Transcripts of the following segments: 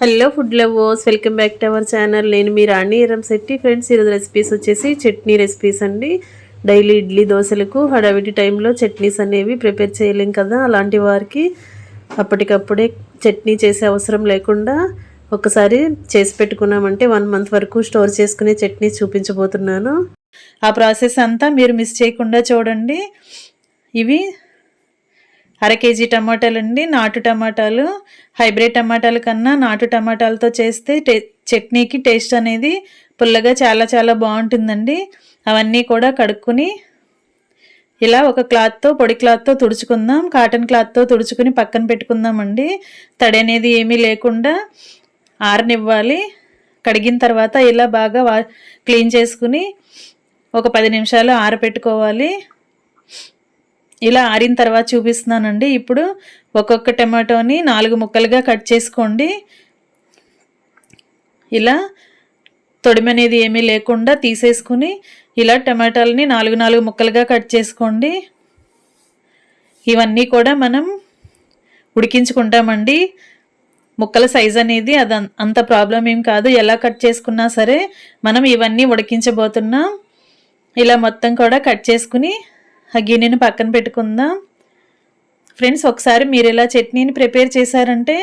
Hello food lovers welcome back to our channel. నేను మీ Rani Eram Shetty friends. ఈరోజు రెసిపీస్ వచ్చేసి చట్నీ రెసిపీస్ అండి. డైలీ ఇడ్లీ దోశలకు హడావిడి టైంలో చట్నీస్ అనేవి ప్రిపేర్ చేయలేం కదా అలాంటి వారికి. అప్పటికప్పుడే చట్నీ చేసే అవసరం లేకుండా ఒకసారి చేసి పెట్టుకున్నామంటే వన్ మంత్ వరకు స్టోర్ చేసుకునే చట్నీ చూపించబోతున్నాను. ఆ ప్రాసెస్ అంతా మీరు మిస్ చేయకుండా చూడండి. ఇవి అర కేజీ టమాటాలు అండి నాటు టమాటాలు హైబ్రిడ్ టమాటాల కన్నా నాటు టమాటాలతో చేస్తే టే చట్నీకి టేస్ట్ అనేది పుల్లగా చాలా చాలా బాగుంటుందండి. అవన్నీ కూడా కడుక్కుని ఇలా ఒక క్లాత్తో పొడి క్లాత్తో తుడుచుకుందాం. కాటన్ క్లాత్తో తుడుచుకుని పక్కన పెట్టుకుందామండి. తడి అనేది ఏమీ లేకుండా ఆరనివ్వాలి. కడిగిన తర్వాత ఇలా బాగా వా క్లీన్ చేసుకుని ఒక పది నిమిషాలు ఆరపెట్టుకోవాలి. ఇలా ఆరిన తర్వాత చూపిస్తున్నానండి. ఇప్పుడు ఒక్కొక్క టమాటోని నాలుగు ముక్కలుగా కట్ చేసుకోండి. ఇలా తొడిమనేది ఏమీ లేకుండా తీసేసుకుని ఇలా టమాటాలని నాలుగు నాలుగు ముక్కలుగా కట్ చేసుకోండి. ఇవన్నీ కూడా మనం ఉడికించుకుంటామండి. ముక్కల సైజ్ అనేది అది అంత ప్రాబ్లం ఏం కాదు. ఎలా కట్ చేసుకున్నా సరే మనం ఇవన్నీ ఉడికించబోతున్నాం. ఇలా మొత్తం కూడా కట్ చేసుకుని ఆ గిన్నెని పక్కన పెట్టుకుందాం. ఫ్రెండ్స్ ఒకసారి మీరు ఇలా చట్నీని ప్రిపేర్ చేశారంటే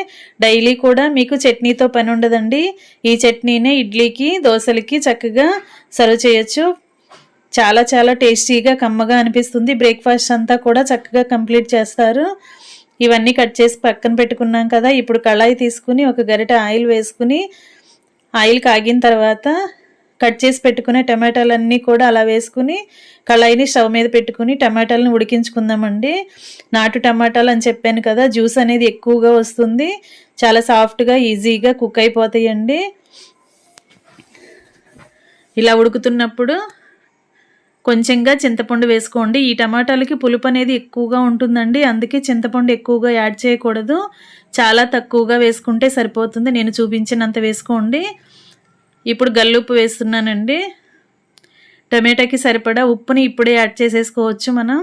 డైలీ కూడా మీకు చట్నీతో పని ఉండదండి. ఈ చట్నీనే ఇడ్లీకి దోశలకి చక్కగా సర్వ్ చేయొచ్చు. చాలా చాలా టేస్టీగా కమ్మగా అనిపిస్తుంది. బ్రేక్ఫాస్ట్ అంతా కూడా చక్కగా కంప్లీట్ చేస్తారు. ఇవన్నీ కట్ చేసి పక్కన పెట్టుకున్నాం కదా ఇప్పుడు కళాయి తీసుకుని ఒక గరిట ఆయిల్ వేసుకుని ఆయిల్ కాగిన తర్వాత కట్ చేసి పెట్టుకునే టమాటాలన్నీ కూడా అలా వేసుకుని కళాయిని స్టవ్ మీద పెట్టుకుని టమాటాలను ఉడికించుకుందామండి. నాటు టమాటాలు అని చెప్పాను కదా జ్యూస్ అనేది ఎక్కువగా వస్తుంది. చాలా సాఫ్ట్గా ఈజీగా కుక్ అయిపోతాయండి. ఇలా ఉడుకుతున్నప్పుడు కొంచెంగా చింతపండు వేసుకోండి. ఈ టమాటాలకి పులుపు అనేది ఎక్కువగా ఉంటుందండి. అందుకే చింతపండు ఎక్కువగా యాడ్ చేయకూడదు. చాలా తక్కువగా వేసుకుంటే సరిపోతుంది. నేను చూపించినంత వేసుకోండి. ఇప్పుడు గల్లుప్పు వేస్తున్నానండి. టమాటాకి సరిపడా ఉప్పుని ఇప్పుడే యాడ్ చేసేసుకోవచ్చు మనం.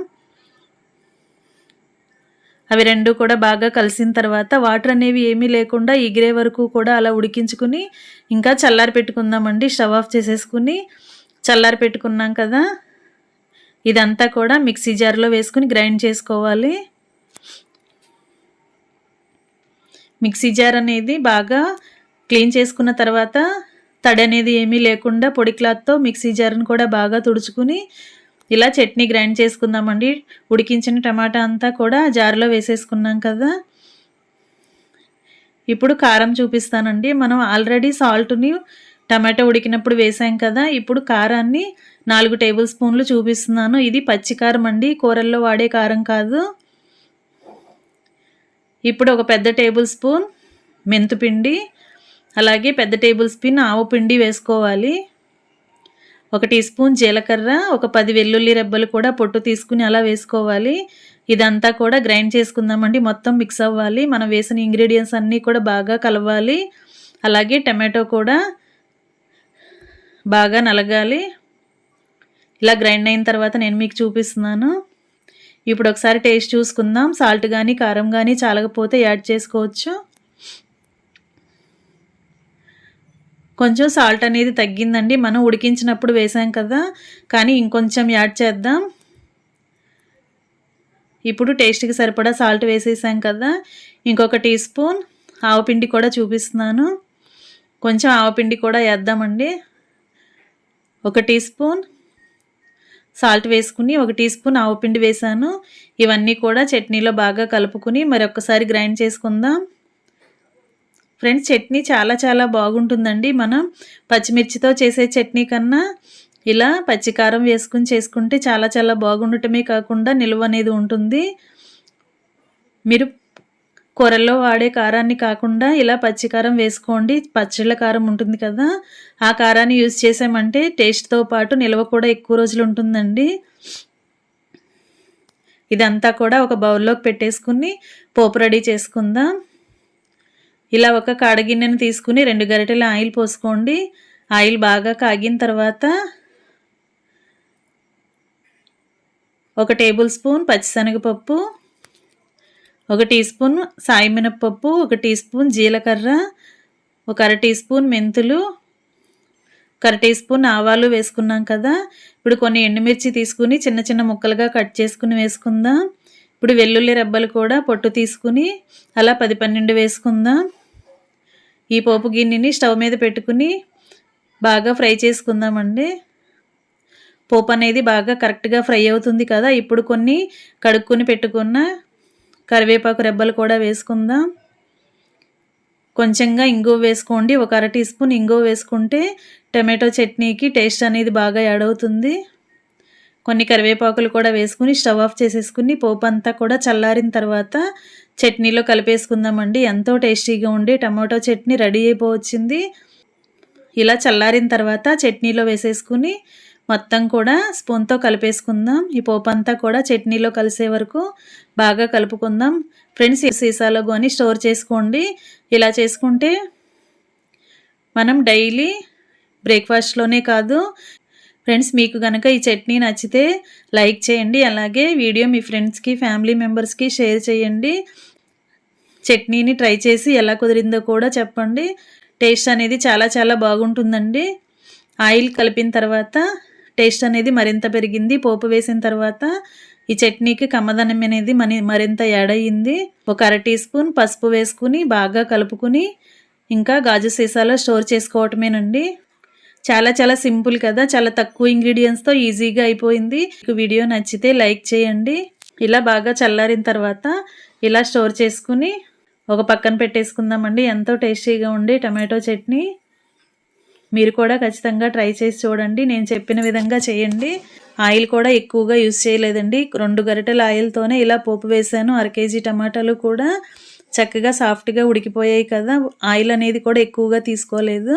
అవి రెండు కూడా బాగా కలిసిన తర్వాత వాటర్ అనేవి ఏమీ లేకుండా ఎగిరే వరకు కూడా అలా ఉడికించుకుని ఇంకా చల్లారి పెట్టుకుందామండి. స్టవ్ ఆఫ్ చేసేసుకుని చల్లారి పెట్టుకున్నాం కదా. ఇదంతా కూడా మిక్సీ జార్లో వేసుకుని గ్రైండ్ చేసుకోవాలి. మిక్సీ జార్ అనేది బాగా క్లీన్ చేసుకున్న తర్వాత తడి అనేది ఏమీ లేకుండా పొడి క్లాత్తో మిక్సీ జార్ని కూడా బాగా తుడుచుకుని ఇలా చట్నీ గ్రైండ్ చేసుకుందామండి. ఉడికించిన టమాటా అంతా కూడా జార్లో వేసేసుకున్నాం కదా. ఇప్పుడు కారం చూపిస్తానండి. మనం ఆల్రెడీ సాల్ట్ని టమాటా ఉడికినప్పుడు వేసాం కదా. ఇప్పుడు కారాన్ని నాలుగు టేబుల్ స్పూన్లు చూపిస్తున్నాను. ఇది పచ్చి కారం అండి. కూరల్లో వాడే కారం కాదు. ఇప్పుడు ఒక పెద్ద టేబుల్ స్పూన్ మెంతుపిండి అలాగే పెద్ద టేబుల్ స్పూన్ ఆవు పిండి వేసుకోవాలి. ఒక టీ స్పూన్ జీలకర్ర ఒక పది వెల్లుల్లి రెబ్బలు కూడా పొట్టు తీసుకుని అలా వేసుకోవాలి. ఇదంతా కూడా గ్రైండ్ చేసుకుందామండి. మొత్తం మిక్స్ అవ్వాలి. మనం వేసిన ఇంగ్రీడియంట్స్ అన్నీ కూడా బాగా కలవాలి. అలాగే టమాటో కూడా బాగా నలగాలి. ఇలా గ్రైండ్ అయిన తర్వాత నేను మీకు చూపిస్తున్నాను. ఇప్పుడు ఒకసారి టేస్ట్ చూసుకుందాం. సాల్ట్ కానీ కారం కానీ చాలకపోతే యాడ్ చేసుకోవచ్చు. కొంచెం సాల్ట్ అనేది తగ్గిందండి. మనం ఉడికించినప్పుడు వేసాం కదా. కానీ ఇంకొంచెం యాడ్ చేద్దాం. ఇప్పుడు టేస్ట్కి సరిపడా సాల్ట్ వేసేసాం కదా. ఇంకొక టీ స్పూన్ ఆవపిండి కూడా చూపిస్తున్నాను. కొంచెం ఆవపిండి కూడా వేద్దామండి. ఒక టీ స్పూన్ సాల్ట్ వేసుకుని ఒక టీ స్పూన్ ఆవపిండి వేసాను. ఇవన్నీ కూడా చట్నీలో బాగా కలుపుకుని మరొకసారి గ్రైండ్ చేసుకుందాం. ఫ్రెండ్స్ చట్నీ చాలా చాలా బాగుంటుందండి. మనం పచ్చిమిర్చితో చేసే చట్నీ కన్నా ఇలా పచ్చికారం వేసుకుని చేసుకుంటే చాలా చాలా బాగుండటమే కాకుండా నిల్వ అనేది ఉంటుంది. మీరు కూరల్లో వాడే కారాన్ని కాకుండా ఇలా పచ్చికారం వేసుకోండి. పచ్చళ్ళ కారం ఉంటుంది కదా ఆ కారాన్ని యూజ్ చేసామంటే టేస్ట్తో పాటు నిల్వ కూడా ఎక్కువ రోజులు ఉంటుందండి. ఇదంతా కూడా ఒక బౌల్లోకి పెట్టేసుకుని పోపు రెడీ చేసుకుందాం. ఇలా ఒక కాడగిన్నెను తీసుకుని రెండు గరిటెల ఆయిల్ పోసుకోండి. ఆయిల్ బాగా కాగిన తర్వాత ఒక టేబుల్ స్పూన్ పచ్చిశనగపప్పు ఒక టీ స్పూన్ సాయి మినప్పప్పు ఒక టీ స్పూన్ జీలకర్ర ఒక అర టీ స్పూన్ మెంతులు ఒక అర టీ స్పూన్ ఆవాలు వేసుకున్నాం కదా. ఇప్పుడు కొన్ని ఎండుమిర్చి తీసుకుని చిన్న చిన్న ముక్కలుగా కట్ చేసుకుని వేసుకుందాం. ఇప్పుడు వెల్లుల్లి రెబ్బలు కూడా పొట్టు తీసుకుని అలా పది పన్నెండు వేసుకుందాం. ఈ పోపు గిన్నెని స్టవ్ మీద పెట్టుకుని బాగా ఫ్రై చేసుకుందామండి. పోపు అనేది బాగా కరెక్ట్గా ఫ్రై అవుతుంది కదా. ఇప్పుడు కొన్ని కడుక్కుని పెట్టుకున్న కరివేపాకు రెబ్బలు కూడా వేసుకుందాం. కొంచెంగా ఇంగువ వేసుకోండి. ఒక అర టీ స్పూన్ ఇంగువ వేసుకుంటే టమాటో చట్నీకి టేస్ట్ అనేది బాగా యాడ్ అవుతుంది. కొన్ని కరివేపాకులు కూడా వేసుకుని స్టవ్ ఆఫ్ చేసేసుకుని పోపు అంతా కూడా చల్లారిన తర్వాత చట్నీలో కలిపేసుకుందామండి. ఎంతో టేస్టీగా ఉండి టమాటో చట్నీ రెడీ అయిపోవచ్చింది. ఇలా చల్లారిన తర్వాత చట్నీలో వేసేసుకుని మొత్తం కూడా స్పూన్తో కలిపేసుకుందాం. ఈ పోపు అంతా కూడా చట్నీలో కలిసే వరకు బాగా కలుపుకుందాం. ఫ్రెండ్స్ ఈ సీసాలో కొని స్టోర్ చేసుకోండి. ఇలా చేసుకుంటే మనం డైలీ బ్రేక్ఫాస్ట్లోనే కాదు ఫ్రెండ్స్ మీకు కనుక ఈ చట్నీ నచ్చితే లైక్ చేయండి. అలాగే వీడియో మీ ఫ్రెండ్స్కి ఫ్యామిలీ మెంబర్స్కి షేర్ చేయండి. చట్నీని ట్రై చేసి ఎలా కుదిరిందో కూడా చెప్పండి. టేస్ట్ అనేది చాలా చాలా బాగుంటుందండి. ఆయిల్ కలిపిన తర్వాత టేస్ట్ అనేది మరింత పెరిగింది. పోపు వేసిన తర్వాత ఈ చట్నీకి కమ్మదనం అనేది మని మరింత యాడ్ అయ్యింది. ఒక అర టీ స్పూన్ పసుపు వేసుకుని బాగా కలుపుకుని ఇంకా గాజు సీసాలో స్టోర్ చేసుకోవటమేనండి. చాలా చాలా సింపుల్ కదా. చాలా తక్కువ ఇంగ్రీడియంట్స్తో ఈజీగా అయిపోయింది. మీకు వీడియో నచ్చితే లైక్ చేయండి. ఇలా బాగా చల్లారిన తర్వాత ఇలా స్టోర్ చేసుకుని ఒక పక్కన పెట్టేసుకుందామండి. ఎంతో టేస్టీగా ఉండి టమాటో చట్నీ. మీరు కూడా ఖచ్చితంగా ట్రై చేసి చూడండి. నేను చెప్పిన విధంగా చేయండి. ఆయిల్ కూడా ఎక్కువగా యూజ్ చేయలేదండి. రెండు గరిటెల ఆయిల్తోనే ఇలా పోపు వేసాను. అర కేజీ టమాటాలు కూడా చక్కగా సాఫ్ట్గా ఉడికిపోయాయి కదా. ఆయిల్ అనేది కూడా ఎక్కువగా తీసుకోలేదు.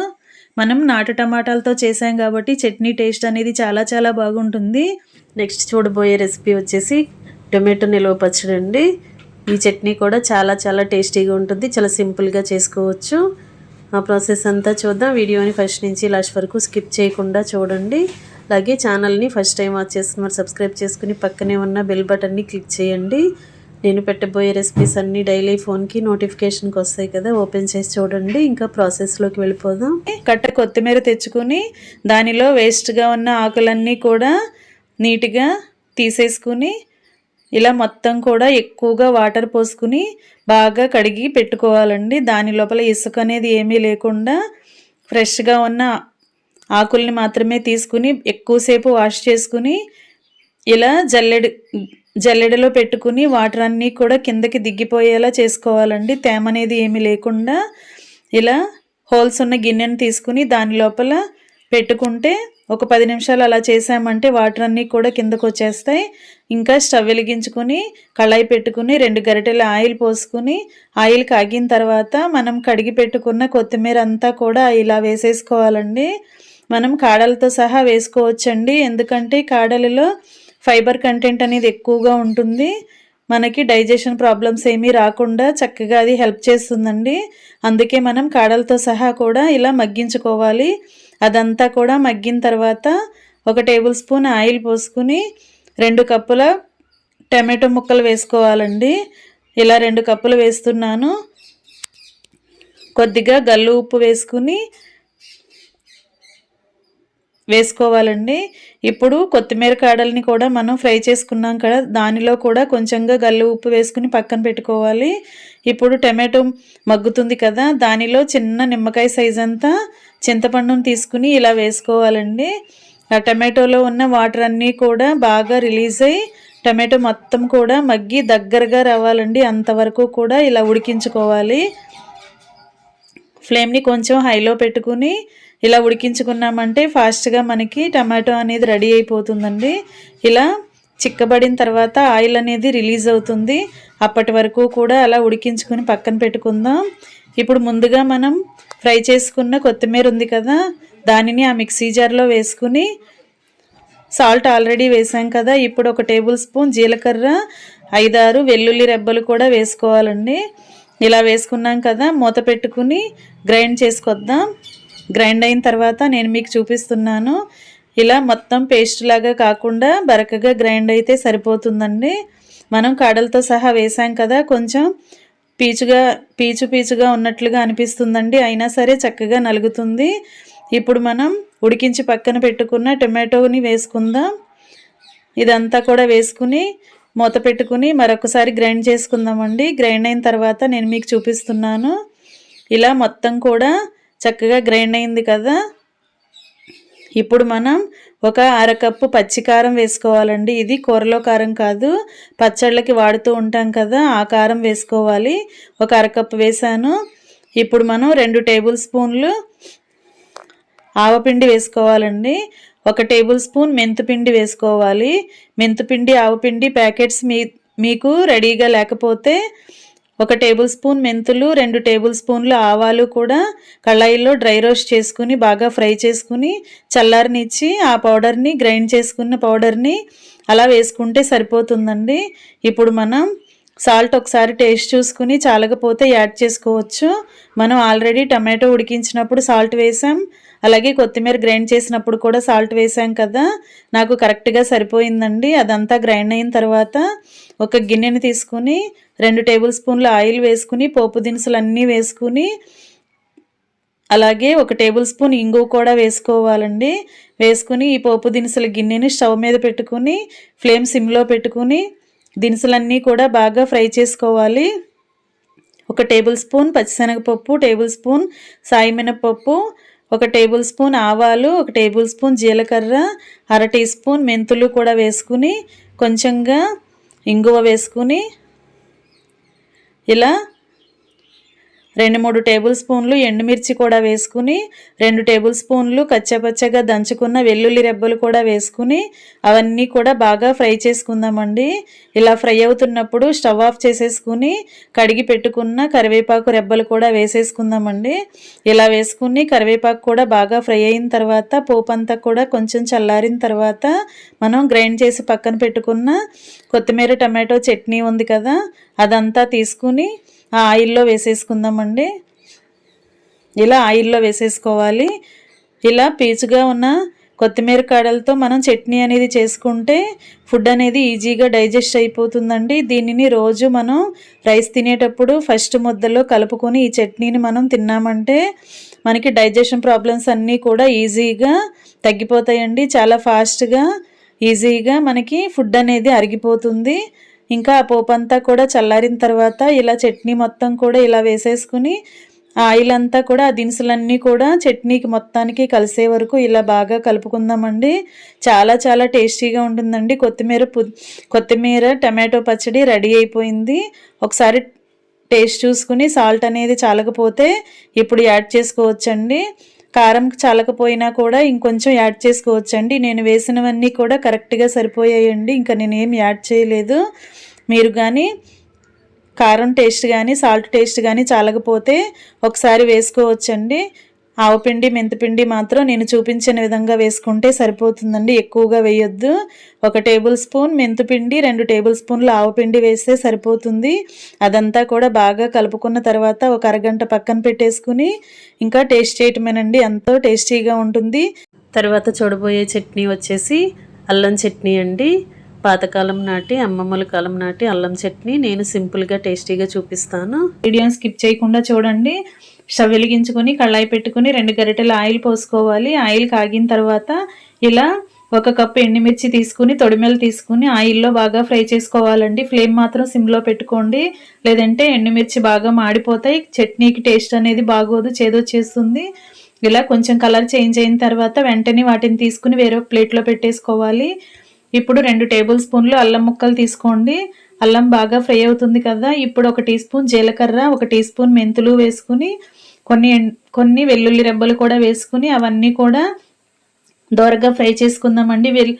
మనం నాటు టమాటాలతో చేసాం కాబట్టి చట్నీ టేస్ట్ అనేది చాలా చాలా బాగుంటుంది. నెక్స్ట్ చూడబోయే రెసిపీ వచ్చేసి టొమాటో నిల్వ పచ్చడి అండి. ఈ చట్నీ కూడా చాలా చాలా టేస్టీగా ఉంటుంది. చాలా సింపుల్గా చేసుకోవచ్చు. ఆ ప్రాసెస్ అంతా చూద్దాం. వీడియోని ఫస్ట్ నుంచి లాస్ట్ వరకు స్కిప్ చేయకుండా చూడండి. అలాగే ఛానల్ని ఫస్ట్ టైం వాచ్ చేస్తున్నారు సబ్స్క్రైబ్ చేసుకుని పక్కనే ఉన్న బెల్ బటన్ని క్లిక్ చేయండి. నేను పెట్టబోయే రెసిపీస్ అన్నీ డైలీ ఫోన్కి నోటిఫికేషన్కి వస్తాయి కదా ఓపెన్ చేసి చూడండి ఇంకా ప్రాసెస్లోకి వెళ్ళిపోదాం. కట్ట కొత్తిమీర తెచ్చుకుని దానిలో వేస్ట్గా ఉన్న ఆకులన్నీ కూడా నీట్గా తీసేసుకుని ఇలా మొత్తం కూడా ఎక్కువగా వాటర్ పోసుకుని బాగా కడిగి పెట్టుకోవాలండి. దాని లోపల ఇసుక అనేది ఏమీ లేకుండా ఫ్రెష్గా ఉన్న ఆకుల్ని మాత్రమే తీసుకుని ఎక్కువసేపు వాష్ చేసుకుని ఇలా జల్లెడు జల్లెడలో పెట్టుకుని వాటర్ అన్నీ కూడా కిందకి దిగిపోయేలా చేసుకోవాలండి. తేమ అనేది ఏమీ లేకుండా ఇలా హోల్స్ ఉన్న గిన్నెను తీసుకుని దాని లోపల పెట్టుకుంటే ఒక పది నిమిషాలు అలా చేసామంటే వాటర్ అన్నీ కూడా కిందకు వచ్చేస్తాయి. ఇంకా స్టవ్ వెలిగించుకొని కళాయి పెట్టుకుని రెండు గరిటెల ఆయిల్ పోసుకుని ఆయిల్ కాగిన తర్వాత మనం కడిగి పెట్టుకున్న కొత్తిమీర అంతా కూడా ఇలా వేసేసుకోవాలండి. మనం కాడలతో సహా వేసుకోవచ్చండి. ఎందుకంటే కాడలలో ఫైబర్ కంటెంట్ అనేది ఎక్కువగా ఉంటుంది. మనకి డైజెషన్ ప్రాబ్లమ్స్ ఏమీ రాకుండా చక్కగా అది హెల్ప్ చేస్తుందండి. అందుకే మనం కాడలతో సహా కూడా ఇలా మగ్గించుకోవాలి. అదంతా కూడా మగ్గిన తర్వాత ఒక టేబుల్ స్పూన్ ఆయిల్ పోసుకుని రెండు కప్పుల టమాటో ముక్కలు వేసుకోవాలండి. ఇలా రెండు కప్పులు వేస్తున్నాను. కొద్దిగా గల్లు ఉప్పు వేసుకుని వేసుకోవాలండి. ఇప్పుడు కొత్తిమీర కాడల్ని కూడా మనం ఫ్రై చేసుకున్నాం కదా దానిలో కూడా కొంచెంగా గల్లు ఉప్పు వేసుకుని పక్కన పెట్టుకోవాలి. ఇప్పుడు టమాటో మగ్గుతుంది కదా దానిలో చిన్న నిమ్మకాయ సైజ్ అంతా చింతపండును తీసుకుని ఇలా వేసుకోవాలండి. ఆ టమాటోలో ఉన్న వాటర్ అన్నీ కూడా బాగా రిలీజ్ అయ్యి టమాటో మొత్తం కూడా మగ్గి దగ్గరగా రావాలండి. అంతవరకు కూడా ఇలా ఉడికించుకోవాలి. ఫ్లేమ్ని కొంచెం హైలో పెట్టుకుని ఇలా ఉడికించుకున్నామంటే ఫాస్ట్గా మనకి టమాటో అనేది రెడీ అయిపోతుందండి. ఇలా చిక్కబడిన తర్వాత ఆయిల్ అనేది రిలీజ్ అవుతుంది. అప్పటి వరకు కూడా అలా ఉడికించుకుని పక్కన పెట్టుకుందాం. ఇప్పుడు ముందుగా మనం ఫ్రై చేసుకున్న కొత్తిమీర ఉంది కదా దానిని ఆ మిక్సీ జార్లో వేసుకుని సాల్ట్ ఆల్రెడీ వేసాం కదా ఇప్పుడు ఒక టేబుల్ స్పూన్ జీలకర్ర ఐదారు వెల్లుల్లి రెబ్బలు కూడా వేసుకోవాలండి. ఇలా వేసుకున్నాం కదా మూత పెట్టుకుని గ్రైండ్ చేసుకొద్దాం. గ్రైండ్ అయిన తర్వాత నేను మీకు చూపిస్తున్నాను. ఇలా మొత్తం పేస్ట్ లాగా కాకుండా బరకగా గ్రైండ్ అయితే సరిపోతుందండి. మనం కాడలతో సహా వేసాం కదా కొంచెం పీచుగా పీచు పీచుగా ఉన్నట్లుగా అనిపిస్తుందండి. అయినా సరే చక్కగా నలుగుతుంది. ఇప్పుడు మనం ఉడికించి పక్కన పెట్టుకున్న టొమాటోని వేసుకుందాం. ఇదంతా కూడా వేసుకుని మూత పెట్టుకుని మరొకసారి గ్రైండ్ చేసుకుందామండి. గ్రైండ్ అయిన తర్వాత నేను మీకు చూపిస్తున్నాను. ఇలా మొత్తం కూడా చక్కగా గ్రైండ్ అయింది కదా? ఇప్పుడు మనం ఒక అరకప్పు పచ్చికారం వేసుకోవాలండి. ఇది కూరలో కారం కాదు. పచ్చళ్ళకి వాడుతూ ఉంటాం కదా ఆ కారం వేసుకోవాలి. ఒక అరకప్పు వేసాను ఇప్పుడు మనం రెండు టేబుల్ స్పూన్లు ఆవపిండి వేసుకోవాలండి. ఒక టేబుల్ స్పూన్ మెంతుపిండి వేసుకోవాలి. మెంతుపిండి ఆవపిండి ప్యాకెట్స్ మీ మీకు రెడీగా లేకపోతే ఒక టేబుల్ స్పూన్ మెంతులు రెండు టేబుల్ స్పూన్లు ఆవాలు కూడా కళాయిలో డ్రై రోస్ట్ చేసుకుని బాగా ఫ్రై చేసుకుని చల్లారనిచ్చి ఆ పౌడర్ని గ్రైండ్ చేసుకున్న పౌడర్ని అలా వేసుకుంటే సరిపోతుందండి. ఇప్పుడు మనం సాల్ట్ ఒకసారి టేస్ట్ చూసుకుని చాలకపోతే యాడ్ చేసుకోవచ్చు. మనం ఆల్రెడీ టమాటో ఉడికించినప్పుడు సాల్ట్ వేసాం. అలాగే కొత్తిమీర గ్రైండ్ చేసినప్పుడు కూడా సాల్ట్ వేసాం కదా నాకు కరెక్ట్గా సరిపోయిందండి. అదంతా గ్రైండ్ అయిన తర్వాత ఒక గిన్నెని తీసుకుని రెండు టేబుల్ స్పూన్ల ఆయిల్ వేసుకుని పోపు దినుసులు అన్నీ వేసుకుని అలాగే ఒక టేబుల్ స్పూన్ ఇంగు కూడా వేసుకోవాలండి. వేసుకుని ఈ పోపు దినుసుల గిన్నెని స్టవ్ మీద పెట్టుకుని ఫ్లేమ్ సిమ్లో పెట్టుకుని దినుసులన్నీ కూడా బాగా ఫ్రై చేసుకోవాలి. ఒక టేబుల్ స్పూన్ పచ్చిశనగపప్పు టేబుల్ స్పూన్ సాయి మినపప్పు ఒక టేబుల్ స్పూన్ ఆవాలు ఒక టేబుల్ స్పూన్ జీలకర్ర అర టీ స్పూన్ మెంతులు కూడా వేసుకుని కొంచెంగా ఇంగువ వేసుకుని ఇలా రెండు మూడు టేబుల్ స్పూన్లు ఎండుమిర్చి కూడా వేసుకుని రెండు టేబుల్ స్పూన్లు కచ్చపచ్చగా దంచుకున్న వెల్లుల్లి రెబ్బలు కూడా వేసుకుని అవన్నీ కూడా బాగా ఫ్రై చేసుకుందామండి. ఇలా ఫ్రై అవుతున్నప్పుడు స్టవ్ ఆఫ్ చేసేసుకుని కడిగి పెట్టుకున్న కరివేపాకు రెబ్బలు కూడా వేసేసుకుందామండి. ఇలా వేసుకుని కరివేపాకు కూడా బాగా ఫ్రై అయిన తర్వాత పోపు అంతా కూడా కొంచెం చల్లారిన తర్వాత మనం గ్రైండ్ చేసి పక్కన పెట్టుకున్న కొత్తిమీర టమాటో చట్నీ ఉంది కదా అదంతా తీసుకుని ఆ ఆయిల్లో వేసేసుకుందామండి. ఇలా ఆయిల్లో వేసేసుకోవాలి. ఇలా పీచుగా ఉన్న కొత్తిమీర కాడలతో మనం చట్నీ అనేది చేసుకుంటే ఫుడ్ అనేది ఈజీగా డైజెస్ట్ అయిపోతుందండి. దీనిని రోజు మనం రైస్ తినేటప్పుడు ఫస్ట్ ముద్దలో కలుపుకొని ఈ చట్నీని మనం తిన్నామంటే మనకి డైజెషన్ ప్రాబ్లమ్స్ అన్నీ కూడా ఈజీగా తగ్గిపోతాయండి. చాలా ఫాస్ట్గా ఈజీగా మనకి ఫుడ్ అనేది అరిగిపోతుంది. ఇంకా ఆ పోపు అంతా కూడా చల్లారిన తర్వాత ఇలా చట్నీ మొత్తం కూడా ఇలా వేసేసుకుని ఆయిల్ అంతా కూడా ఆ దినుసులన్నీ కూడా చట్నీకి మొత్తానికి కలిసే వరకు ఇలా బాగా కలుపుకుందామండి. చాలా చాలా టేస్టీగా ఉంటుందండి. కొత్తిమీర పు కొత్తిమీర టమాటో పచ్చడి రెడీ అయిపోయింది. ఒకసారి టేస్ట్ చూసుకుని సాల్ట్ అనేది చాలకపోతే ఇప్పుడు యాడ్ చేసుకోవచ్చండి. కారం చాలకపోయినా కూడా ఇంకొంచెం యాడ్ చేసుకోవచ్చండి. నేను వేసినవన్నీ కూడా కరెక్ట్గా సరిపోయాయండి. ఇంకా నేనేం యాడ్ చేయలేదు. మీరు కానీ కారం టేస్ట్ కానీ సాల్ట్ టేస్ట్ కానీ చాలకపోతే ఒకసారి వేసుకోవచ్చండి. ఆవుపిండి మెంతిపిండి మాత్రం నేను చూపించిన విధంగా వేసుకుంటే సరిపోతుందండి. ఎక్కువగా వేయొద్దు. ఒక టేబుల్ స్పూన్ మెంతిపిండి రెండు టేబుల్ స్పూన్లు ఆవుపిండి వేస్తే సరిపోతుంది. అదంతా కూడా బాగా కలుపుకున్న తర్వాత ఒక అరగంట పక్కన పెట్టేసుకుని ఇంకా టేస్ట్ చేయటమేనండి. ఎంతో టేస్టీగా ఉంటుంది. తర్వాత చూడబోయే చట్నీ వచ్చేసి అల్లం చట్నీ అండి. పాతకాలం నాటి అమ్మమ్మల కాలం నాటి అల్లం చట్నీ. నేను సింపుల్గా టేస్టీగా చూపిస్తాను. వీడియోని స్కిప్ చేయకుండా చూడండి. స్టవ్ వెలిగించుకొని కళాయి పెట్టుకొని రెండు గరిటెల ఆయిల్ పోసుకోవాలి. ఆయిల్ కాగిన తర్వాత ఇలా ఒక కప్పు ఎండుమిర్చి తీసుకుని తొడిమెలు తీసుకుని ఆయిల్లో బాగా ఫ్రై చేసుకోవాలండి. ఫ్లేమ్ మాత్రం సిమ్లో పెట్టుకోండి. లేదంటే ఎండుమిర్చి బాగా మాడిపోతాయి. చట్నీకి టేస్ట్ అనేది బాగోదు చేదొచ్చేస్తుంది ఇలా కొంచెం కలర్ చేంజ్ అయిన తర్వాత వెంటనే వాటిని తీసుకుని వేరే ప్లేట్లో పెట్టేసుకోవాలి. ఇప్పుడు రెండు టేబుల్ స్పూన్లు అల్లం ముక్కలు తీసుకోండి. అల్లం బాగా ఫ్రై అవుతుంది కదా ఇప్పుడు ఒక టీ స్పూన్ జీలకర్ర ఒక టీ స్పూన్ మెంతులు వేసుకుని కొన్ని కొన్ని వెల్లుల్లి రెబ్బలు కూడా వేసుకుని అవన్నీ కూడా దోరగా ఫ్రై చేసుకుందామండి. వెల్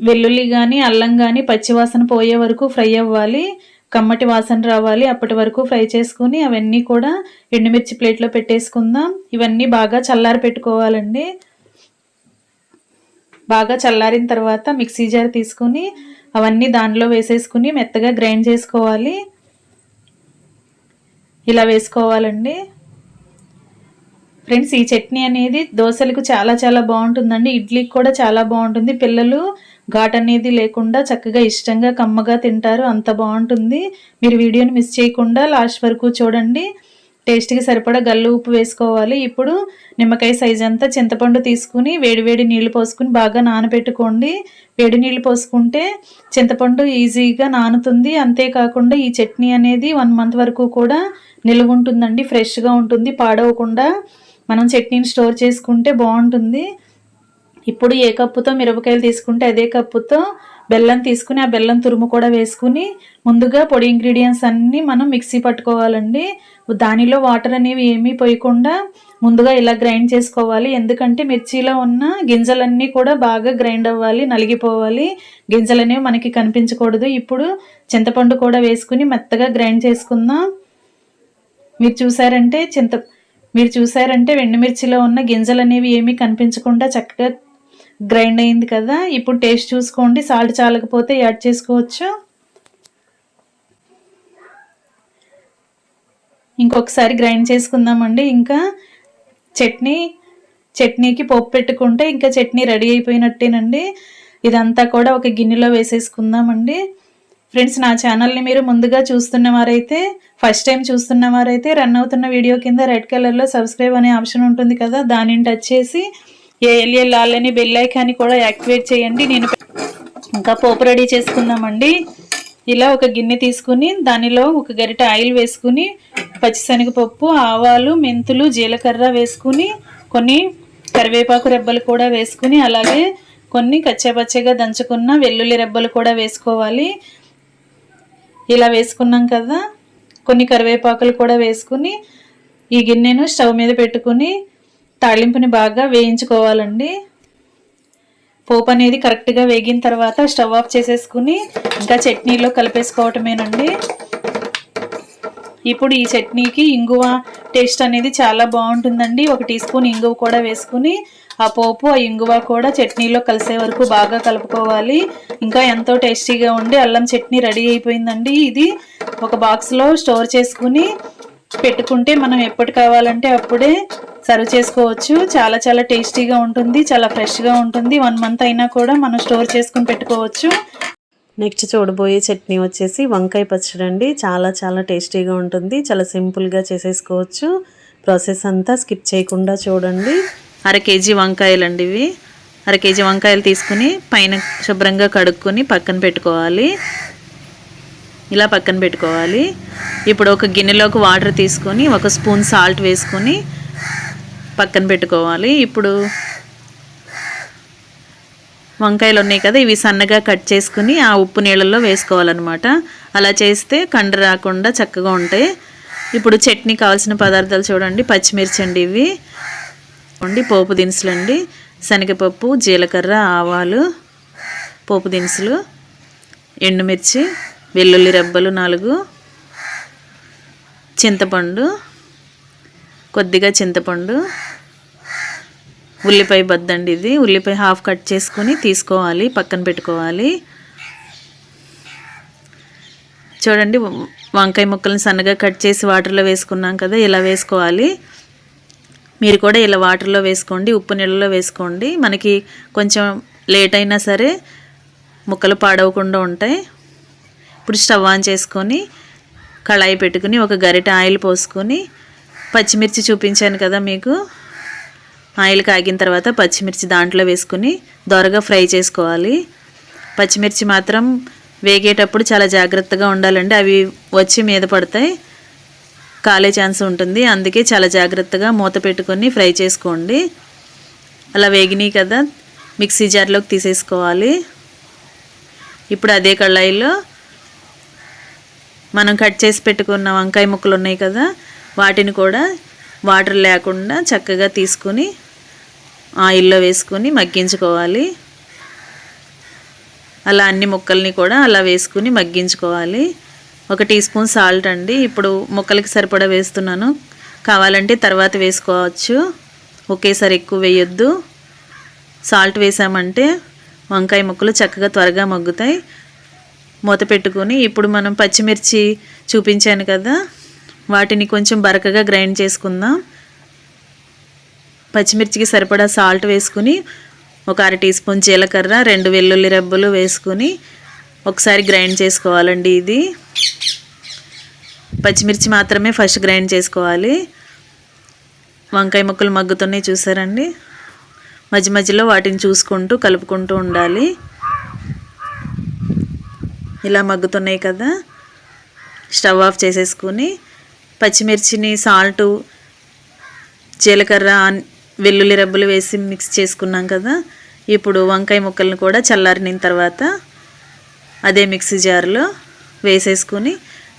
వెల్లుల్లి కానీ అల్లం కానీ పచ్చివాసన పోయే వరకు ఫ్రై అవ్వాలి. కమ్మటి వాసన రావాలి అప్పటి వరకు ఫ్రై చేసుకుని అవన్నీ కూడా ఎండుమిర్చి ప్లేట్లో పెట్టేసుకుందాం. ఇవన్నీ బాగా చల్లారి పెట్టుకోవాలండి. బాగా చల్లారిన తర్వాత మిక్సీ జార్ తీసుకుని అవన్నీ దానిలో వేసేసుకుని మెత్తగా గ్రైండ్ చేసుకోవాలి. ఇలా వేసుకోవాలండి. ఫ్రెండ్స్ ఈ చట్నీ అనేది దోశలకు చాలా చాలా బాగుంటుందండి. ఇడ్లీకి కూడా చాలా బాగుంటుంది. పిల్లలు ఘాట్ అనేది లేకుండా చక్కగా ఇష్టంగా కమ్మగా తింటారు. అంత బాగుంటుంది. మీరు వీడియోని మిస్ చేయకుండా లాస్ట్ వరకు చూడండి. టేస్ట్కి సరిపడా గల్లు ఉప్పు వేసుకోవాలి. ఇప్పుడు నిమ్మకాయ సైజ్ అంతా చింతపండు తీసుకుని వేడివేడి నీళ్ళు పోసుకుని బాగా నానబెట్టుకోండి. వేడి నీళ్ళు పోసుకుంటే చింతపండు ఈజీగా నానుతుంది. అంతేకాకుండా ఈ చట్నీ అనేది వన్ మంత్ వరకు కూడా నిలువ ఉంటుందండి ఫ్రెష్గా ఉంటుంది. పాడవకుండా మనం చట్నీని స్టోర్ చేసుకుంటే బాగుంటుంది. ఇప్పుడు ఏ కప్పుతో మిరపకాయలు తీసుకుంటే అదే కప్పుతో బెల్లం తీసుకుని ఆ బెల్లం తురుము కూడా వేసుకుని ముందుగా పొడి ఇంగ్రీడియంట్స్ అన్నీ మనం మిక్సీ పట్టుకోవాలండి. దానిలో వాటర్ అనేవి ఏమీ పోయకుండా ముందుగా ఇలా గ్రైండ్ చేసుకోవాలి. ఎందుకంటే మిర్చిలో ఉన్న గింజలన్నీ కూడా బాగా గ్రైండ్ అవ్వాలి నలిగిపోవాలి. గింజలు అనేవి మనకి కనిపించకూడదు. ఇప్పుడు చింతపండు కూడా వేసుకుని మెత్తగా గ్రైండ్ చేసుకుందాం. మీరు చూసారంటే చింత మీరు చూసారంటే మిర్చిలో ఉన్న గింజలు అనేవి ఏమీ కనిపించకుండా చక్కగా గ్రైండ్ అయింది కదా. ఇప్పుడు టేస్ట్ చూసుకోండి. సాల్ట్ చాలకపోతే యాడ్ చేసుకోవచ్చు? ఇంకొకసారి గ్రైండ్ చేసుకుందామండి. ఇంకా చట్నీ చట్నీకి పోపు పెట్టుకుంటే ఇంకా చట్నీ రెడీ అయిపోయినట్టేనండి. ఇదంతా కూడా ఒక గిన్నెలో వేసేసుకుందామండి. ఫ్రెండ్స్ నా ఛానల్ని మీరు ముందుగా చూస్తున్నవారైతే ఫస్ట్ టైం చూస్తున్నవారైతే రన్ అవుతున్న వీడియో కింద రెడ్ కలర్లో సబ్స్క్రైబ్ అనే ఆప్షన్ ఉంటుంది కదా దానిని టచ్ చేసి ఏఎల్ఎల్ ఆల్ని బెల్ ఐకాన్ని కూడా యాక్టివేట్ చేయండి. నేను ఇంకా పోపు రెడీ చేసుకుందామండి. ఇలా ఒక గిన్నె తీసుకుని దానిలో ఒక గరిట ఆయిల్ వేసుకుని పచ్చిశనగపప్పు ఆవాలు మెంతులు జీలకర్ర వేసుకుని కొన్ని కరివేపాకు రెబ్బలు కూడా వేసుకుని అలాగే కొన్ని కచ్చాపచ్చగా దంచుకున్న వెల్లుల్లి రెబ్బలు కూడా వేసుకోవాలి. ఇలా వేసుకున్నాం కదా. కొన్ని కరివేపాకులు కూడా వేసుకుని ఈ గిన్నెను స్టవ్ మీద పెట్టుకుని తాళింపుని బాగా వేయించుకోవాలండి. పోపు అనేది కరెక్ట్గా వేగిన తర్వాత స్టవ్ ఆఫ్ చేసేసుకుని ఇంకా చట్నీలో కలిపేసుకోవటమేనండి. ఇప్పుడు ఈ చట్నీకి ఇంగువ టేస్ట్ అనేది చాలా బాగుంటుందండి. ఒక టీ స్పూన్ ఇంగువ కూడా వేసుకుని ఆ పోపు ఆ ఇంగువ కూడా చట్నీలో కలిసే వరకు బాగా కలుపుకోవాలి. ఇంకా ఎంతో టేస్టీగా ఉండి అల్లం చట్నీ రెడీ అయిపోయిందండి. ఇది ఒక బాక్స్లో స్టోర్ చేసుకుని పెట్టుకుంటే మనం ఎప్పుడు కావాలంటే అప్పుడే సర్వ్ చేసుకోవచ్చు. చాలా చాలా టేస్టీగా ఉంటుంది. చాలా ఫ్రెష్గా ఉంటుంది. వన్ మంత్ అయినా కూడా మనం స్టోర్ చేసుకుని పెట్టుకోవచ్చు. నెక్స్ట్ చూడబోయే చట్నీ వచ్చేసి వంకాయ పచ్చడి అండి. చాలా చాలా టేస్టీగా ఉంటుంది. చాలా సింపుల్గా చేసేసుకోవచ్చు. ప్రాసెస్ అంతా స్కిప్ చేయకుండా చూడండి. అర కేజీ వంకాయలు అండి ఇవి. అర కేజీ వంకాయలు తీసుకుని పైన శుభ్రంగా కడుక్కొని పక్కన పెట్టుకోవాలి. ఇలా పక్కన పెట్టుకోవాలి. ఇప్పుడు ఒక గిన్నెలోకి వాటర్ తీసుకొని ఒక స్పూన్ సాల్ట్ వేసుకొని పక్కన పెట్టుకోవాలి. ఇప్పుడు వంకాయలు ఉన్నాయి కదా ఇవి సన్నగా కట్ చేసుకుని ఆ ఉప్పు నీళ్ళల్లో వేసుకోవాలన్నమాట. అలా చేస్తే కండ రాకుండా చక్కగా ఉంటాయి. ఇప్పుడు చట్నీ కావాల్సిన పదార్థాలు చూడండి పచ్చిమిర్చి అండి ఇవి. అండి పోపు దినుసులు అండి. శనగపప్పు జీలకర్ర ఆవాలు పోపు దినుసులు ఎండుమిర్చి వెల్లుల్లి రెబ్బలు నాలుగు చింతపండు కొద్దిగా చింతపండు ఉల్లిపాయ బద్దండి ఇది. ఉల్లిపాయ హాఫ్ కట్ చేసుకొని తీసుకోవాలి పక్కన పెట్టుకోవాలి. చూడండి వంకాయ ముక్కలను సన్నగా కట్ చేసి వాటర్లో వేసుకున్నాం కదా ఇలా వేసుకోవాలి. మీరు కూడా ఇలా వాటర్లో వేసుకోండి ఉప్పు నీళ్ళలో వేసుకోండి. మనకి కొంచెం లేట్ అయినా సరే ముక్కలు పాడవకుండా ఉంటాయి. ఇప్పుడు స్టవ్ ఆన్ చేసుకొని కళాయి పెట్టుకుని ఒక గరిట ఆయిల్ పోసుకొని పచ్చిమిర్చి చూపించాను కదా మీకు. ఆయిల్ కాగిన తర్వాత పచ్చిమిర్చి దాంట్లో వేసుకుని దొరగా ఫ్రై చేసుకోవాలి. పచ్చిమిర్చి మాత్రం వేగేటప్పుడు చాలా జాగ్రత్తగా ఉండాలండి. అవి వచ్చి మీద పడతాయి. కాలే ఛాన్స్ ఉంటుంది. అందుకే చాలా జాగ్రత్తగా మూత పెట్టుకొని ఫ్రై చేసుకోండి. అలా వేగినాయి కదా మిక్సీ జార్లోకి తీసేసుకోవాలి. ఇప్పుడు అదే కళాయిలో మనం కట్ చేసి పెట్టుకున్న వంకాయ ముక్కలు ఉన్నాయి కదా వాటిని కూడా వాటర్ లేకుండా చక్కగా తీసుకుని ఆయిల్లో వేసుకొని మగ్గించుకోవాలి. అలా అన్ని ముక్కల్ని కూడా అలా వేసుకుని మగ్గించుకోవాలి. ఒక టీ స్పూన్ సాల్ట్ అండి. ఇప్పుడు ముక్కలకి సరిపడా వేస్తున్నాను. కావాలంటే తర్వాత వేసుకోవచ్చు. ఒకేసారి ఎక్కువ వేయొద్దు. సాల్ట్ వేసామంటే వంకాయ ముక్కలు చక్కగా త్వరగా మగ్గుతాయి. మూత పెట్టుకొని ఇప్పుడు మనం పచ్చిమిర్చి చూపించాను కదా. వాటిని కొంచెం బరకగా గ్రైండ్ చేసుకుందాం. పచ్చిమిర్చికి సరిపడా సాల్ట్ వేసుకుని ఒక అర టీ స్పూన్ జీలకర్ర రెండు వెల్లుల్లి రెబ్బలు వేసుకుని ఒకసారి గ్రైండ్ చేసుకోవాలండి ఇది. పచ్చిమిర్చి మాత్రమే ఫస్ట్ గ్రైండ్ చేసుకోవాలి. వంకాయ ముక్కలు మగ్గుతున్నాయి చూసారండి. మధ్య మధ్యలో వాటిని చూసుకుంటూ కలుపుకుంటూ ఉండాలి. ఇలా మగ్గుతున్నాయి కదా. స్టవ్ ఆఫ్ చేసేసుకుని పచ్చిమిర్చిని సాల్టు జీలకర్ర వెల్లుల్లి రబ్బలు వేసి మిక్స్ చేసుకున్నాం కదా. ఇప్పుడు వంకాయ ముక్కలను కూడా చల్లారిన తర్వాత అదే మిక్సీ జార్లో వేసేసుకుని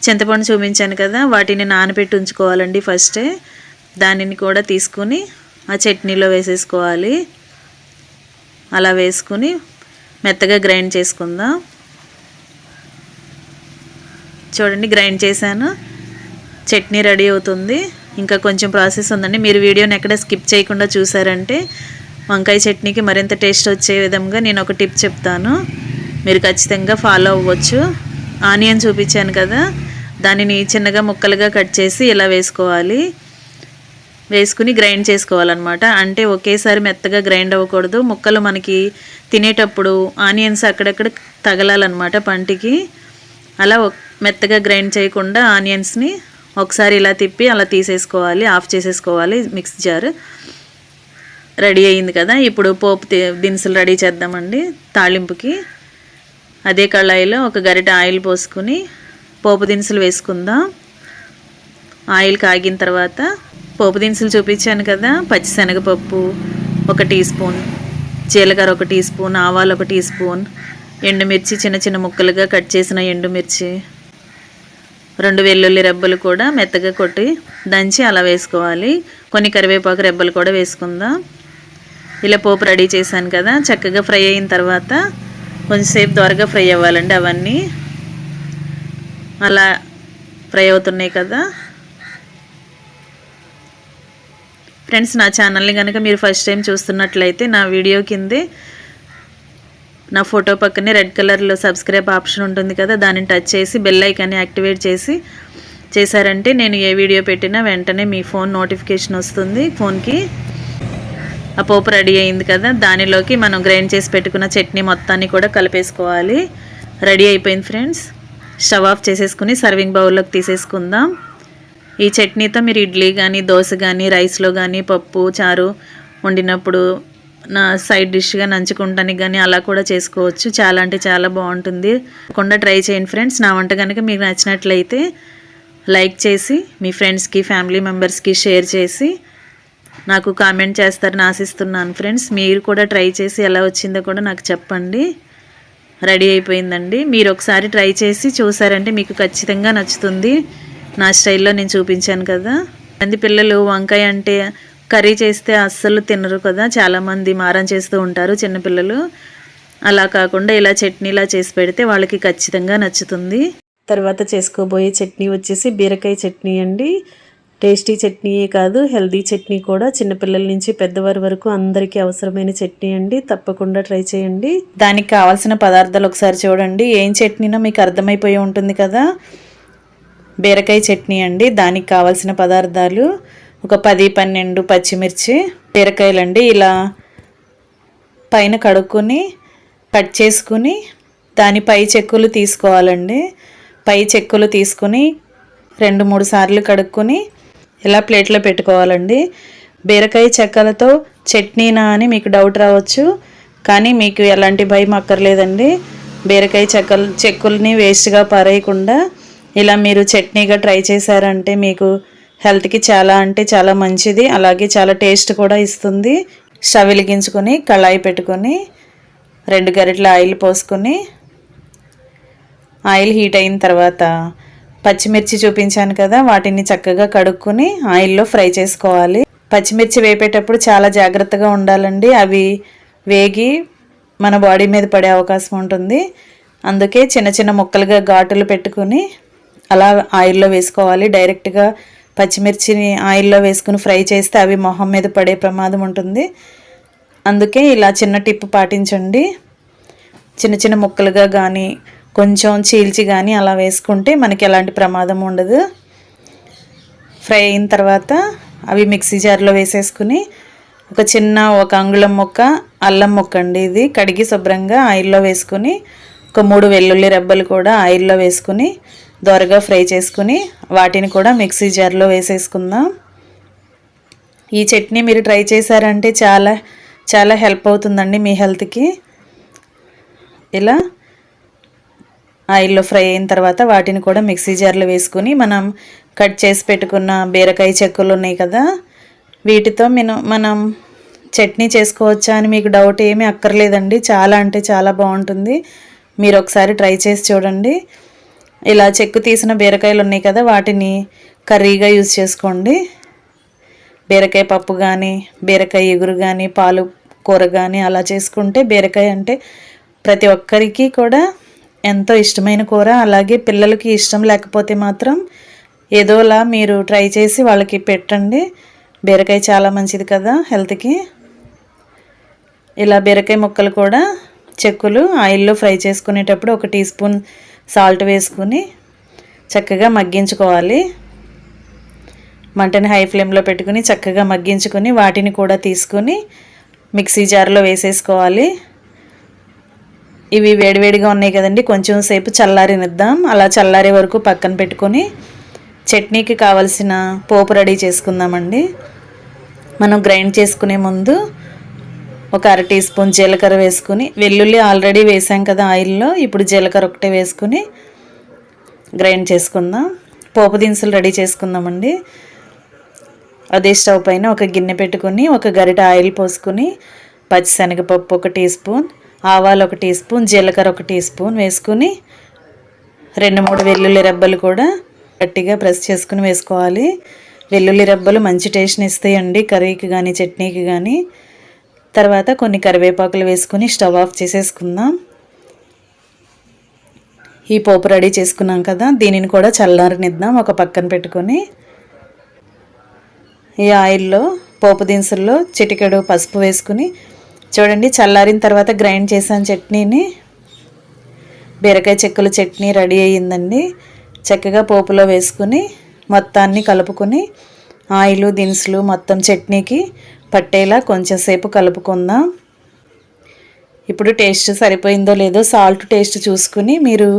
చింతపండు చూపించాను కదా వాటిని నానబెట్టి ఉంచుకోవాలండి ఫస్టే. దానిని కూడా తీసుకుని ఆ చట్నీలో వేసేసుకోవాలి. అలా వేసుకుని మెత్తగా గ్రైండ్ చేసుకుందాం. చూడండి గ్రైండ్ చేశాను. చట్నీ రెడీ అవుతుంది. ఇంకా కొంచెం ప్రాసెస్ ఉందండి. మీరు వీడియోని ఎక్కడ స్కిప్ చేయకుండా చూసారంటే వంకాయ చట్నీకి మరింత టేస్ట్ వచ్చే విధంగా నేను ఒక టిప్ చెప్తాను. మీరు ఖచ్చితంగా ఫాలో అవ్వచ్చు. ఆనియన్ చూపించాను కదా. దానిని చిన్నగా ముక్కలుగా కట్ చేసి ఇలా వేసుకోవాలి. వేసుకుని గ్రైండ్ చేసుకోవాలన్నమాట. అంటే ఒకేసారి మెత్తగా గ్రైండ్ అవ్వకూడదు. ముక్కలు మనకి తినేటప్పుడు ఆనియన్స్ అక్కడక్కడ తగలాలన్నమాట పంటికి. అలా మెత్తగా గ్రైండ్ చేయకుండా ఆనియన్స్ని ఒకసారి ఇలా తిప్పి అలా తీసేసుకోవాలి ఆఫ్ చేసేసుకోవాలి మిక్స్ జార్. రెడీ అయింది కదా. ఇప్పుడు పోపు దినుసులు రెడీ చేద్దామండి తాళింపుకి అదే కళాయిలో ఒక గరిట ఆయిల్ పోసుకుని పోపు దినుసులు వేసుకుందాం. ఆయిల్ కాగిన తర్వాత పోపు దినుసులు చూపించాను కదా. పచ్చిశనగపప్పు ఒక టీ స్పూన్ జీలకర్ర ఒక టీ స్పూన్ ఆవాలు ఒక టీ స్పూన్ ఎండుమిర్చి చిన్న చిన్న ముక్కలుగా కట్ చేసిన ఎండుమిర్చి రెండు వెల్లుల్లి రెబ్బలు కూడా మెత్తగా కొట్టి దంచి అలా వేసుకోవాలి. కొన్ని కరివేపాకు రెబ్బలు కూడా వేసుకుందాం. ఇలా పోపు రెడీ చేశాను కదా చక్కగా ఫ్రై అయిన తర్వాత కొంచెంసేపు త్వరగా ఫ్రై అవ్వాలండి అవన్నీ. అలా ఫ్రై అవుతున్నాయి కదా. ఫ్రెండ్స్ నా ఛానల్ని కనుక మీరు ఫస్ట్ టైం చూస్తున్నట్లయితే నా వీడియో కిందే నా ఫోటో పక్కనే రెడ్ కలర్లో సబ్స్క్రైబ్ ఆప్షన్ ఉంటుంది కదా దాన్ని టచ్ చేసి బెల్ ఐకాన్ని యాక్టివేట్ చేసి చేశారంటే నేను ఏ వీడియో పెట్టినా వెంటనే మీ ఫోన్ నోటిఫికేషన్ వస్తుంది ఫోన్కి. ఆ పోపు రెడీ అయింది కదా దానిలోకి మనం గ్రైండ్ చేసి పెట్టుకున్న చట్నీ మొత్తాన్ని కూడా కలిపేసుకోవాలి. రెడీ అయిపోయింది ఫ్రెండ్స్. స్టవ్ ఆఫ్ చేసేసుకుని సర్వింగ్ బౌల్లోకి తీసేసుకుందాం. ఈ చట్నీతో మీరు ఇడ్లీ కానీ దోశ కానీ రైస్లో కానీ పప్పు చారు వండినప్పుడు నా సైడ్ డిష్గా నంచుకుంటానికి కానీ అలా కూడా చేసుకోవచ్చు. చాలా అంటే చాలా బాగుంటుంది. కొండ ట్రై చేయండి ఫ్రెండ్స్ నా వంట కనుక మీకు నచ్చినట్లయితే లైక్ చేసి మీ ఫ్రెండ్స్కి ఫ్యామిలీ మెంబర్స్కి షేర్ చేసి నాకు కామెంట్ చేస్తారని ఆశిస్తున్నాను ఫ్రెండ్స్ మీరు కూడా ట్రై చేసి ఎలా వచ్చిందో కూడా నాకు చెప్పండి. రెడీ అయిపోయిందండి. మీరు ఒకసారి ట్రై చేసి చూసారంటే మీకు ఖచ్చితంగా నచ్చుతుంది. నా స్టైల్లో నేను చూపించాను కదా. మంది పిల్లలు వంకాయ అంటే కర్రీ చేస్తే అస్సలు తినరు కదా. చాలామంది మారం చేస్తూ ఉంటారు చిన్నపిల్లలు. అలా కాకుండా ఇలా చట్నీలా చేసి పెడితే వాళ్ళకి ఖచ్చితంగా నచ్చుతుంది. తర్వాత చేసుకోబోయే చట్నీ వచ్చేసి బీరకాయ చట్నీ అండి. టేస్టీ చట్నీయే కాదు హెల్దీ చట్నీ కూడా. చిన్నపిల్లల నుంచి పెద్దవారి వరకు అందరికీ అవసరమైన చట్నీ అండి. తప్పకుండా ట్రై చేయండి. దానికి కావాల్సిన పదార్థాలు ఒకసారి చూడండి. ఏం చట్నీనో మీకు అర్థమైపోయి ఉంటుంది కదా. బీరకాయ చట్నీ అండి. దానికి కావాల్సిన పదార్థాలు. ఒక పది పన్నెండు పచ్చిమిర్చి బీరకాయలండి. ఇలా పైన కడుక్కొని కట్ చేసుకుని దాని పై చెక్కులు తీసుకోవాలండి. పై చెక్కులు తీసుకుని రెండు మూడు సార్లు కడుక్కొని ఇలా ప్లేట్లో పెట్టుకోవాలండి. బీరకాయ చెక్కలతో చట్నీనా అని మీకు డౌట్ రావచ్చు కానీ మీకు ఎలాంటి భయం అక్కర్లేదండి. బీరకాయ చెక్కలు చెక్కుల్ని వేస్ట్గా పారేయకుండా ఇలా మీరు చట్నీగా ట్రై చేశారంటే మీకు హెల్త్కి చాలా అంటే చాలా మంచిది. అలాగే చాలా టేస్ట్ కూడా ఇస్తుంది. స్టవ్ వెలిగించుకొని కళాయి పెట్టుకొని రెండు గరిటల ఆయిల్ పోసుకొని ఆయిల్ హీట్ అయిన తర్వాత పచ్చిమిర్చి చూపించాను కదా వాటిని చక్కగా కడుక్కొని ఆయిల్లో ఫ్రై చేసుకోవాలి. పచ్చిమిర్చి వేపేటప్పుడు చాలా జాగ్రత్తగా ఉండాలండి. అవి వేగి మన బాడీ మీద పడే అవకాశం ఉంటుంది. అందుకే చిన్న చిన్న ముక్కలుగా ఘాటులు పెట్టుకుని అలా ఆయిల్లో వేసుకోవాలి. డైరెక్ట్గా పచ్చిమిర్చిని ఆయిల్లో వేసుకుని ఫ్రై చేస్తే అవి మొహం మీద పడే ప్రమాదం ఉంటుంది. అందుకే ఇలా చిన్న టిప్ పాటించండి. చిన్న చిన్న ముక్కలుగా కానీ కొంచెం చీల్చి కానీ అలా వేసుకుంటే మనకి ఎలాంటి ప్రమాదం ఉండదు. ఫ్రై అయిన తర్వాత అవి మిక్సీ జార్లో వేసేసుకుని ఒక చిన్న ఒక అంగుళం మొక్క అల్లం మొక్క అండి ఇది కడిగి శుభ్రంగా ఆయిల్లో వేసుకుని ఒక మూడు వెల్లుల్లి రెబ్బలు కూడా ఆయిల్లో వేసుకుని దోరగా ఫ్రై చేసుకుని వాటిని కూడా మిక్సీ జార్లో వేసేసుకుందాం. ఈ చట్నీ మీరు ట్రై చేశారంటే చాలా చాలా హెల్ప్ అవుతుందండి మీ హెల్త్కి. ఇలా ఆయిల్లో ఫ్రై అయిన తర్వాత వాటిని కూడా మిక్సీ జార్లో వేసుకుని మనం కట్ చేసి పెట్టుకున్న బీరకాయ చెక్కులు ఉన్నాయి కదా వీటితో మనం మనం చట్నీ చేసుకోవచ్చా అని మీకు డౌట్ ఏమీ అక్కర్లేదండి. చాలా అంటే చాలా బాగుంటుంది. మీరు ఒకసారి ట్రై చేసి చూడండి. ఇలా చెక్కు తీసిన బీరకాయలు ఉన్నాయి కదా వాటిని కర్రీగా యూజ్ చేసుకోండి. బీరకాయ పప్పు కానీ బీరకాయ ఎగురు కానీ పాలు కూర కానీ అలా చేసుకుంటే బీరకాయ అంటే ప్రతి ఒక్కరికి కూడా ఎంతో ఇష్టమైన కూర. అలాగే పిల్లలకి ఇష్టం లేకపోతే మాత్రం ఏదోలా మీరు ట్రై చేసి వాళ్ళకి పెట్టండి. బీరకాయ చాలా మంచిది కదా హెల్త్కి. ఇలా బీరకాయ ముక్కలు కూడా చెక్కులు ఆయిల్లో ఫ్రై చేసుకునేటప్పుడు ఒక టీ స్పూన్ సాల్ట్ వేసుకుని చక్కగా మగ్గించుకోవాలి. మంటని హై ఫ్లేమ్లో పెట్టుకుని చక్కగా మగ్గించుకొని వాటిని కూడా తీసుకొని మిక్సీ జార్లో వేసేసుకోవాలి. ఇవి వేడివేడిగా ఉన్నాయి కదండి కొంచెం సేపు చల్లారినిద్దాం. అలా చల్లారే వరకు పక్కన పెట్టుకొని చట్నీకి కావలసిన పోపు రెడీ చేసుకుందామండి. మనం గ్రైండ్ చేసుకునే ముందు ఒక అర టీ స్పూన్ జీలకర్ర వేసుకుని వెల్లుల్లి ఆల్రెడీ వేసాం కదా ఆయిల్లో ఇప్పుడు జీలకర్ర ఒకటే వేసుకుని గ్రైండ్ చేసుకుందాం. పోపు దినుసులు రెడీ చేసుకుందామండి. అదే స్టవ్ పైన ఒక గిన్నె పెట్టుకొని ఒక గరిట ఆయిల్ పోసుకొని పచ్చిశనగపప్పు ఒక టీ స్పూన్ ఆవాలు ఒక టీ స్పూన్ జీలకర్ర ఒక టీ స్పూన్ వేసుకుని రెండు మూడు వెల్లుల్లి రెబ్బలు కూడా గట్టిగా ప్రెస్ చేసుకుని వేసుకోవాలి. వెల్లుల్లి రెబ్బలు మంచి టేస్ట్ని ఇస్తాయండి కర్రీకి కానీ చట్నీకి కానీ తర్వాత కొన్ని కరివేపాకులు వేసుకుని స్టవ్ ఆఫ్ చేసేసుకుందాం. ఈ పోపు రెడీ చేసుకున్నాం కదా దీనిని కూడా చల్లారనిద్దాం ఒక పక్కన పెట్టుకొని. ఈ ఆయిల్లో పోపు దినుసుల్లో చిటికెడు పసుపు వేసుకుని చూడండి చల్లారిన తర్వాత గ్రైండ్ చేసాను చట్నీని. బీరకాయ చెక్కల చట్నీ రెడీ అయ్యిందండి. చక్కగా పోపులో వేసుకుని మొత్తాన్ని కలుపుకొని ఆయిల్ దినుసులు మొత్తం చట్నీకి పట్టేలా కొంచెంసేపు కలుపుకుందాం. ఇప్పుడు టేస్ట్ సరిపోయిందో లేదో సాల్ట్ టేస్ట్ చూసుకుని మీరు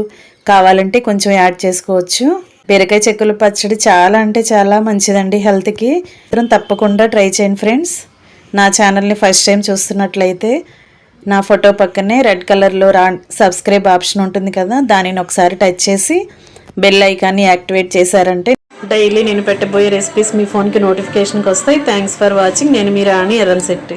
కావాలంటే కొంచెం యాడ్ చేసుకోవచ్చు. బీరకాయ చెక్కుల పచ్చడి చాలా అంటే చాలా మంచిదండి హెల్త్కి. మాత్రం తప్పకుండా ట్రై చేయండి ఫ్రెండ్స్. నా ఛానల్ని ఫస్ట్ టైం చూస్తున్నట్లయితే నా ఫోటో పక్కనే రెడ్ కలర్లో రా సబ్స్క్రైబ్ ఆప్షన్ ఉంటుంది కదా దానిని ఒకసారి టచ్ చేసి బెల్ ఐకాన్ని యాక్టివేట్ చేశారంటే డైలీ నేను పెట్టబోయే రెసిపీస్ మీ ఫోన్కి నోటిఫికేషన్కి వస్తాయి. థ్యాంక్స్ ఫర్ వాచింగ్ నేను మీ రాణి ఎర్రన్ శెట్టి.